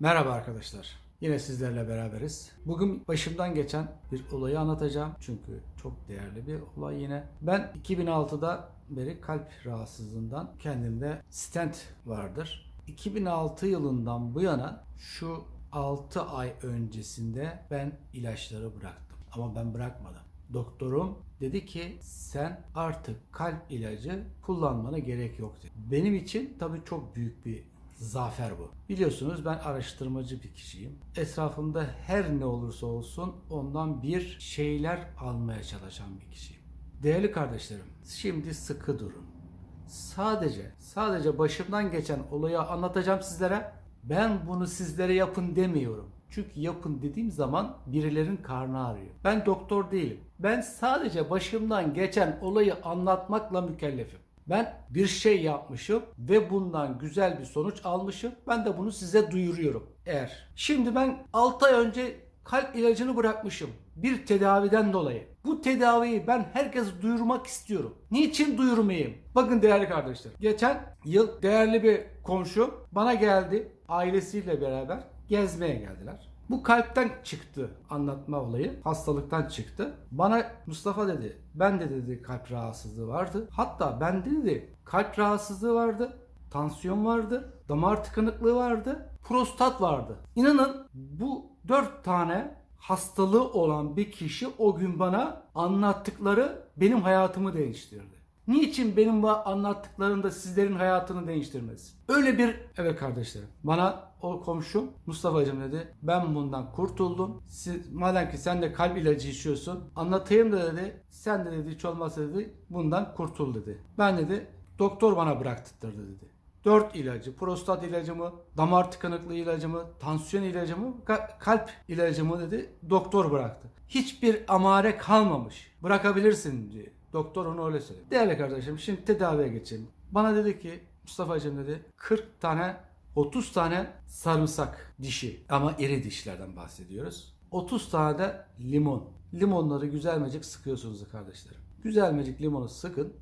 Merhaba arkadaşlar. Yine sizlerle beraberiz. Bugün başımdan geçen bir olayı anlatacağım. Çünkü çok değerli bir olay yine. Ben 2006'da beri kalp rahatsızlığından kendimde stent vardır. 2006 yılından bu yana şu 6 ay öncesinde ben ilaçları bıraktım. Ama ben bırakmadım. Doktorum dedi ki sen artık kalp ilacı kullanmana gerek yok dedi. Benim için tabii çok büyük bir zafer bu. Biliyorsunuz ben araştırmacı bir kişiyim. Etrafımda her ne olursa olsun ondan bir şeyler almaya çalışan bir kişiyim. Değerli kardeşlerim, şimdi sıkı durun. Sadece, sadece başımdan geçen olayı anlatacağım sizlere. Ben bunu sizlere yapın demiyorum. Çünkü yapın dediğim zaman birilerin karnı ağrıyor. Ben doktor değilim. Ben sadece başımdan geçen olayı anlatmakla mükellefim. Ben bir şey yapmışım ve bundan güzel bir sonuç almışım. Ben de bunu size duyuruyorum. Eğer. Şimdi ben 6 ay önce kalp ilacını bırakmışım. Bir tedaviden dolayı. Bu tedaviyi ben herkese duyurmak istiyorum. Niçin duyurmayayım? Bakın değerli kardeşler. Geçen yıl değerli bir komşu bana geldi. Ailesiyle beraber gezmeye geldiler. Bu kalpten çıktı anlatma olayı. Hastalıktan çıktı. Bana Mustafa dedi. Ben de dedi kalp rahatsızlığı vardı. Hatta bende dedi kalp rahatsızlığı vardı. Tansiyon vardı. Damar tıkanıklığı vardı. Prostat vardı. İnanın bu dört tane hastalığı olan bir kişi o gün bana anlattıkları benim hayatımı değiştirdi. Niçin benim bu anlattıklarım da sizlerin hayatını değiştirmez? Öyle bir evet kardeşlerim. Bana o komşum Mustafa'cığım dedi. Ben bundan kurtuldum. Siz, madem ki sen de kalp ilacı içiyorsun. Anlatayım da dedi. Sen de dedi hiç olmazsa dedi bundan kurtul dedi. Ben dedi doktor bana bıraktırdı dedi. 4 ilacı, prostat ilacımı, damar tıkanıklığı ilacımı, tansiyon ilacımı, ka- kalp ilacımı dedi doktor bıraktı. Hiçbir amare kalmamış. Bırakabilirsin diye. Doktor onu öyle söyledi. Değerli kardeşim şimdi tedaviye geçelim. Bana dedi ki Mustafa'cığım dedi 40 tane 30 tane sarımsak dişi ama iri dişlerden bahsediyoruz. 30 tane de limon. Limonları güzelmecik sıkıyorsunuz kardeşlerim. Güzelmecik limonu sıkın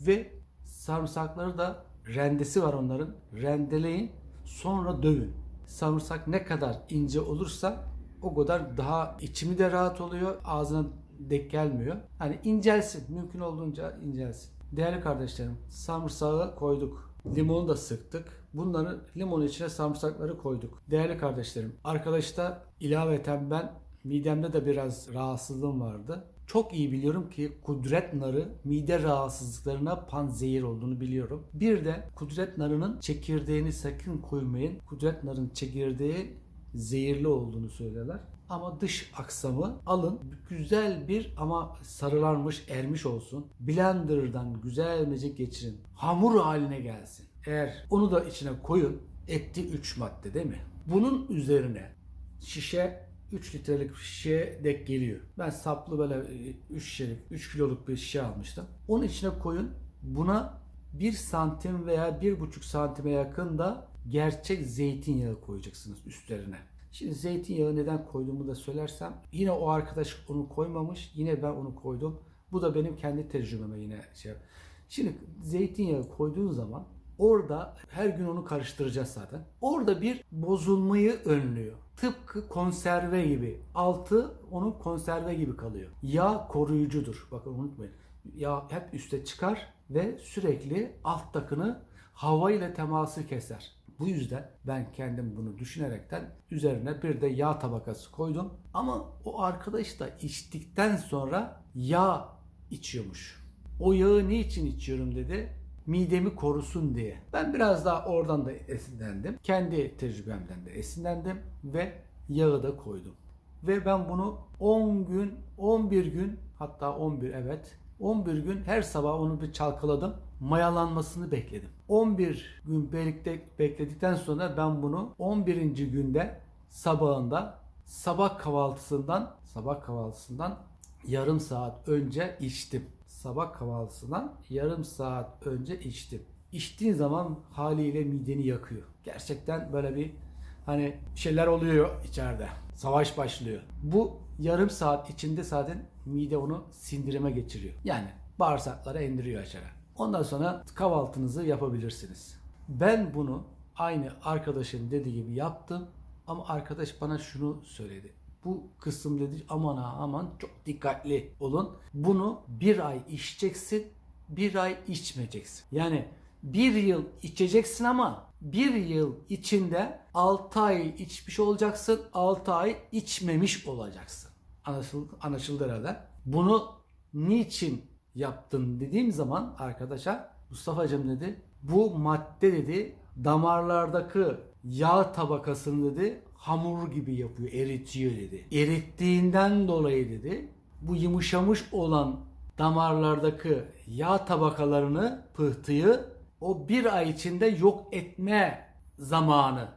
ve sarımsakları da rendesi var onların. Rendeleyin sonra dövün. Sarımsak ne kadar ince olursa o kadar daha içimi de rahat oluyor. Ağzına dek gelmiyor. Hani incelsin. Mümkün olduğunca incelsin. Değerli kardeşlerim sarımsağı koyduk. Limonu da sıktık. Bunları limonun içine sarımsakları koyduk. Değerli kardeşlerim arkadaşta ilaveten ben midemde de biraz rahatsızlığım vardı. Çok iyi biliyorum ki kudret narı mide rahatsızlıklarına panzehir olduğunu biliyorum. Bir de kudret narının çekirdeğini sakın koymayın. Kudret narın çekirdeği zehirli olduğunu söylerler. Ama dış aksamı alın güzel bir ama sarılanmış ermiş olsun. Blender'dan güzelce geçirin. Hamur haline gelsin. Eğer onu da içine koyun. Etti 3 madde değil mi? Bunun üzerine şişe 3 litrelik şişeye dek geliyor. Ben saplı böyle 3 şişelik, 3 kiloluk bir şişe almıştım. Onun içine koyun. Buna 1 santim veya 1,5 santime yakın da gerçek zeytinyağı koyacaksınız üstlerine. Şimdi zeytinyağı neden koyduğumu da söylersem yine o arkadaş onu koymamış. Yine ben onu koydum. Bu da benim kendi tecrübeme yine şey. Şimdi zeytinyağı koyduğun zaman orada her gün onu karıştıracağız zaten. Orada bir bozulmayı önlüyor. Tıpkı konserve gibi. Altı onun konserve gibi kalıyor. Yağ koruyucudur. Bakın unutmayın. Yağ hep üste çıkar ve sürekli alttakini hava ile teması keser. Bu yüzden ben kendim bunu düşünerekten üzerine bir de yağ tabakası koydum. Ama o arkadaş da içtikten sonra yağ içiyormuş. O yağı niçin içiyorum dedi. Midemi korusun diye. Ben biraz daha oradan da esinlendim. Kendi tecrübemden de esinlendim ve yağı da koydum. Ve ben bunu 10 gün, 11 gün hatta 11 evet 11 gün her sabah onu bir çalkaladım. Mayalanmasını bekledim. 11 gün birlikte bekledikten sonra ben bunu 11. günde sabahında sabah kahvaltısından sabah kahvaltısından yarım saat önce içtim. Sabah kahvaltısından yarım saat önce içtim. İçtiğin zaman haliyle mideni yakıyor. Gerçekten böyle bir hani şeyler oluyor içeride. Savaş başlıyor. Bu yarım saat içinde zaten mide onu sindirime geçiriyor. Yani bağırsaklara indiriyor aşağı. Ondan sonra kahvaltınızı yapabilirsiniz. Ben bunu aynı arkadaşın dediği gibi yaptım Ama arkadaş bana şunu söyledi. Bu kısım dedi aman ha aman çok dikkatli olun. Bunu bir ay içeceksin, bir ay içmeyeceksin. Yani bir yıl içeceksin ama bir yıl içinde 6 ay içmiş olacaksın, 6 ay içmemiş olacaksın. Anlaşıldı, anlaşıldı herhalde. Bunu niçin yaptın dediğim zaman arkadaşa Mustafa'cığım dedi bu madde dedi damarlardaki yağ tabakasını dedi hamur gibi yapıyor, eritiyor dedi. Erittiğinden dolayı dedi bu yumuşamış olan damarlardaki yağ tabakalarını, pıhtıyı o bir ay içinde yok etme zamanı.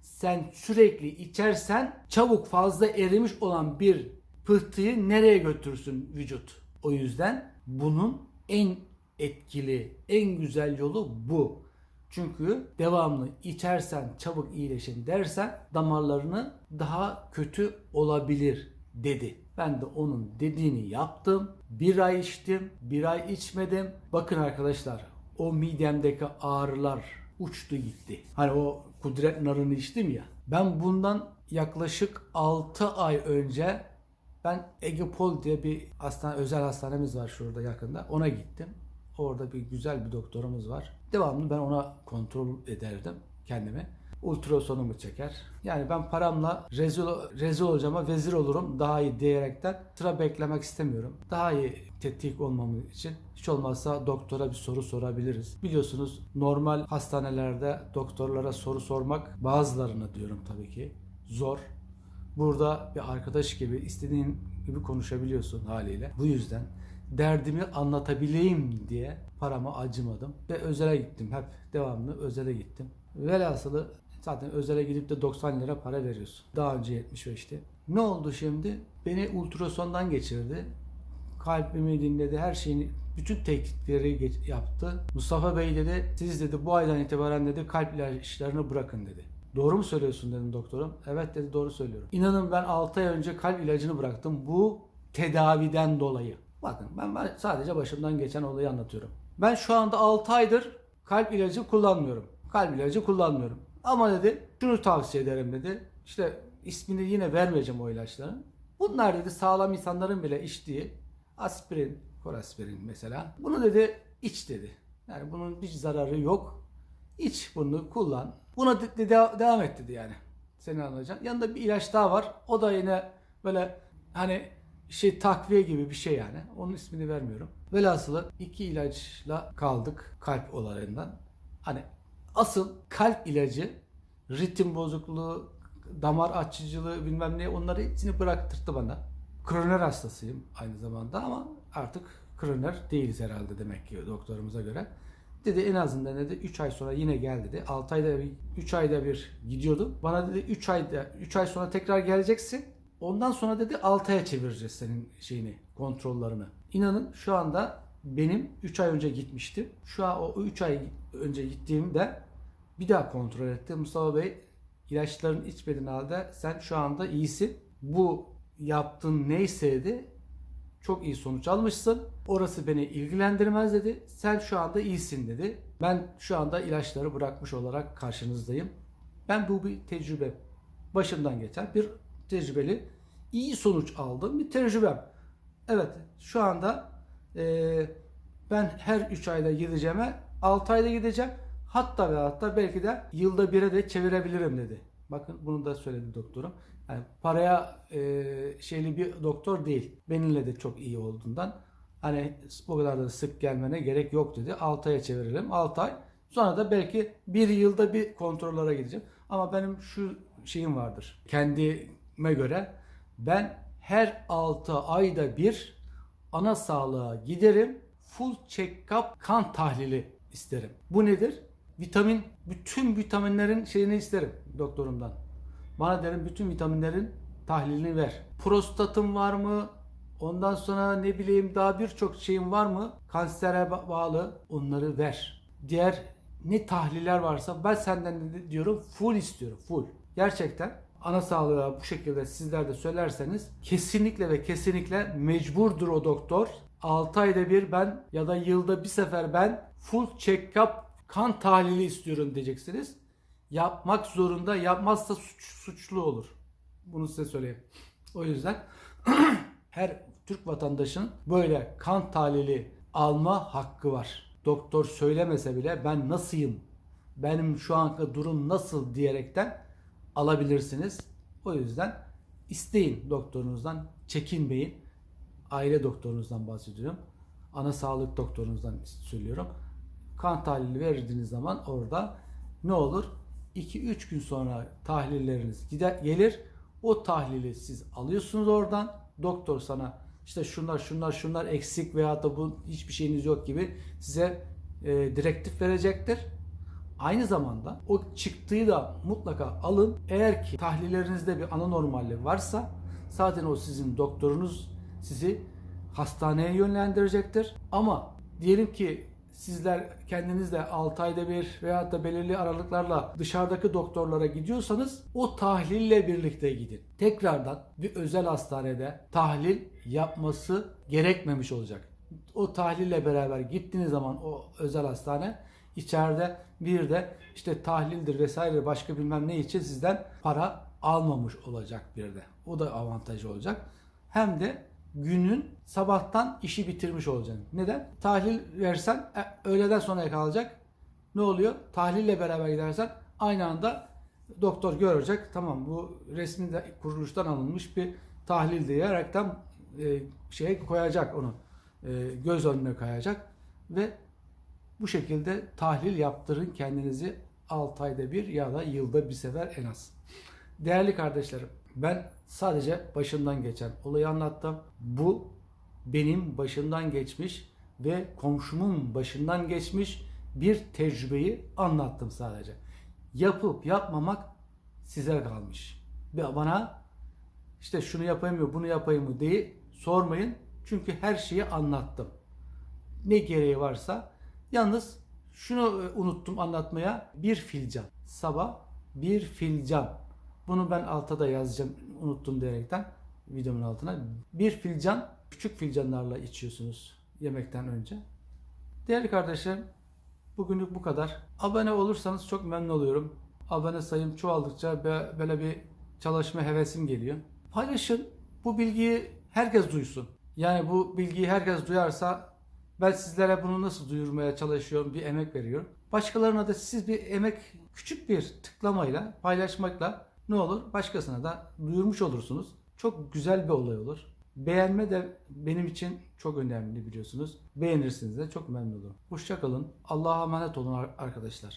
Sen sürekli içersen çabuk fazla erimiş olan bir pıhtıyı nereye götürsün vücut? O yüzden bunun en etkili, en güzel yolu bu. Çünkü devamlı içersen çabuk iyileşin dersen damarlarını daha kötü olabilir dedi. Ben de onun dediğini yaptım. Bir ay içtim, bir ay içmedim. Bakın arkadaşlar o midemdeki ağrılar uçtu gitti. Hani o kudret narını içtim ya. Ben bundan yaklaşık 6 ay önce ben Egepol diye bir hastane, özel hastanemiz var şurada yakında. Ona gittim. Orada bir güzel bir doktorumuz var. Devamlı ben ona kontrol ederdim kendimi. Ultrasonumu çeker. Yani ben paramla rezil, rezil olacağıma vezir olurum daha iyi diyerekten sıra beklemek istemiyorum. Daha iyi tetkik olmamız için hiç olmazsa doktora bir soru sorabiliriz. Biliyorsunuz normal hastanelerde doktorlara soru sormak bazılarına diyorum tabii ki zor. Burada bir arkadaş gibi istediğin gibi konuşabiliyorsun haliyle. Bu yüzden derdimi anlatabileyim diye parama acımadım ve özele gittim. Hep devamlı özele gittim. Velhasılı zaten özele gidip de 90 lira para veriyorsun. Daha önce 75'ti. Ne oldu şimdi? Beni ultrasondan geçirdi. Kalbimi dinledi, her şeyini, bütün tetkikleri geç- yaptı. Mustafa Bey dedi, siz dedi bu aydan itibaren dedi kalp ilaçlarını bırakın dedi. Doğru mu söylüyorsun dedim doktorum. Evet dedi doğru söylüyorum. İnanın ben 6 ay önce kalp ilacını bıraktım. Bu tedaviden dolayı. Bakın ben sadece başımdan geçen olayı anlatıyorum. Ben şu anda 6 aydır kalp ilacı kullanmıyorum. Kalp ilacı kullanmıyorum. Ama dedi şunu tavsiye ederim dedi. İşte ismini yine vermeyeceğim o ilaçların. Bunlar dedi sağlam insanların bile içtiği aspirin, koraspirin mesela. Bunu dedi iç dedi. Yani bunun bir zararı yok. İç bunu kullan. Buna de- de- de- devam et dedi yani. Seni anlayacağım. Yanında bir ilaç daha var. O da yine böyle hani şey takviye gibi bir şey yani. Onun ismini vermiyorum. Velhasılı iki ilaçla kaldık kalp olayından. Hani asıl kalp ilacı ritim bozukluğu, damar açıcılığı bilmem ne onları hepsini bıraktırdı bana. Kroner hastasıyım aynı zamanda ama artık kroner değiliz herhalde demek ki doktorumuza göre. Dedi en azından dedi 3 ay sonra yine gel dedi. 6 ayda bir 3 ayda bir gidiyordu. Bana dedi 3 ayda 3 ay sonra tekrar geleceksin. Ondan sonra dedi 6 aya çevireceğiz senin şeyini, kontrollerini. İnanın şu anda benim 3 ay önce gitmiştim. Şu an o 3 ay önce gittiğimde bir daha kontrol etti. Mustafa Bey ilaçların içmediğin halde sen şu anda iyisin. Bu yaptığın neyse dedi çok iyi sonuç almışsın. Orası beni ilgilendirmez dedi. Sen şu anda iyisin dedi. Ben şu anda ilaçları bırakmış olarak karşınızdayım. Ben bu bir tecrübe. Başımdan geçen bir tecrübeli iyi sonuç aldığım bir tecrübem. Evet şu anda eee, ben her 3 ayda gideceğime 6 ayda gideceğim. Hatta ve hatta belki de yılda bire de çevirebilirim dedi. Bakın bunu da söyledi doktorum. Yani paraya e, şeyli bir doktor değil. Benimle de çok iyi olduğundan hani bu kadar da sık gelmene gerek yok dedi. 6 aya çevirelim. 6 ay. Sonra da belki bir yılda bir kontrollere gideceğim. Ama benim şu şeyim vardır. Kendime göre ben her 6 ayda bir ana sağlığa giderim. Full check-up kan tahlili isterim. Bu nedir? Vitamin, bütün vitaminlerin şeyini isterim doktorumdan. Bana derim bütün vitaminlerin tahlilini ver. Prostatım var mı? Ondan sonra ne bileyim daha birçok şeyim var mı? Kansere ba- bağlı onları ver. Diğer ne tahliller varsa ben senden de diyorum full istiyorum full. Gerçekten ana sağlığa bu şekilde sizler de söylerseniz kesinlikle ve kesinlikle mecburdur o doktor. 6 ayda bir ben ya da yılda bir sefer ben full check-up kan tahlili istiyorum diyeceksiniz. Yapmak zorunda. Yapmazsa suç, suçlu olur. Bunu size söyleyeyim. O yüzden her Türk vatandaşın böyle kan tahlili alma hakkı var. Doktor söylemese bile ben nasılayım, benim şu anki durum nasıl diyerekten alabilirsiniz. O yüzden isteyin doktorunuzdan, çekinmeyin. Aile doktorunuzdan bahsediyorum. Ana sağlık doktorunuzdan söylüyorum. Kan tahlili verdiğiniz zaman orada ne olur? 2-3 gün sonra tahlilleriniz gider, gelir. O tahlili siz alıyorsunuz oradan. Doktor sana işte şunlar şunlar şunlar eksik veya da bu hiçbir şeyiniz yok gibi size e, direktif verecektir. Aynı zamanda o çıktığı da mutlaka alın. Eğer ki tahlillerinizde bir anormallik varsa zaten o sizin doktorunuz sizi hastaneye yönlendirecektir. Ama diyelim ki sizler kendiniz de 6 ayda bir veya da belirli aralıklarla dışarıdaki doktorlara gidiyorsanız o tahlille birlikte gidin. Tekrardan bir özel hastanede tahlil yapması gerekmemiş olacak. O tahlille beraber gittiğiniz zaman o özel hastane içeride bir de işte tahlildir vesaire başka bilmem ne için sizden para almamış olacak bir de. O da avantajı olacak. Hem de günün sabahtan işi bitirmiş olacaksın. Neden? Tahlil versen e, öğleden sonra kalacak. Ne oluyor? Tahlille beraber gidersen aynı anda doktor görecek. Tamam bu resmi de kuruluştan alınmış bir tahlil diyerekten e, şeye koyacak onu. E, göz önüne koyacak ve bu şekilde tahlil yaptırın kendinizi 6 ayda bir ya da yılda bir sefer en az. Değerli kardeşlerim, ben sadece başımdan geçen olayı anlattım. Bu benim başımdan geçmiş ve komşumun başından geçmiş bir tecrübeyi anlattım sadece. Yapıp yapmamak size kalmış. Ve bana işte şunu yapayım mı, bunu yapayım mı diye sormayın. Çünkü her şeyi anlattım. Ne gereği varsa. Yalnız şunu e, unuttum anlatmaya. Bir filcan. Sabah bir filcan. Bunu ben alta da yazacağım unuttum diyerekten videomun altına. Bir filcan küçük filcanlarla içiyorsunuz yemekten önce. Değerli kardeşlerim bugünlük bu kadar. Abone olursanız çok memnun oluyorum. Abone sayım çoğaldıkça böyle bir çalışma hevesim geliyor. Paylaşın. Bu bilgiyi herkes duysun. Yani bu bilgiyi herkes duyarsa ben sizlere bunu nasıl duyurmaya çalışıyorum, bir emek veriyorum. Başkalarına da siz bir emek, küçük bir tıklamayla, paylaşmakla ne olur? Başkasına da duyurmuş olursunuz. Çok güzel bir olay olur. Beğenme de benim için çok önemli biliyorsunuz. Beğenirsiniz de çok memnun olurum. Hoşçakalın. Allah'a emanet olun ar- arkadaşlar.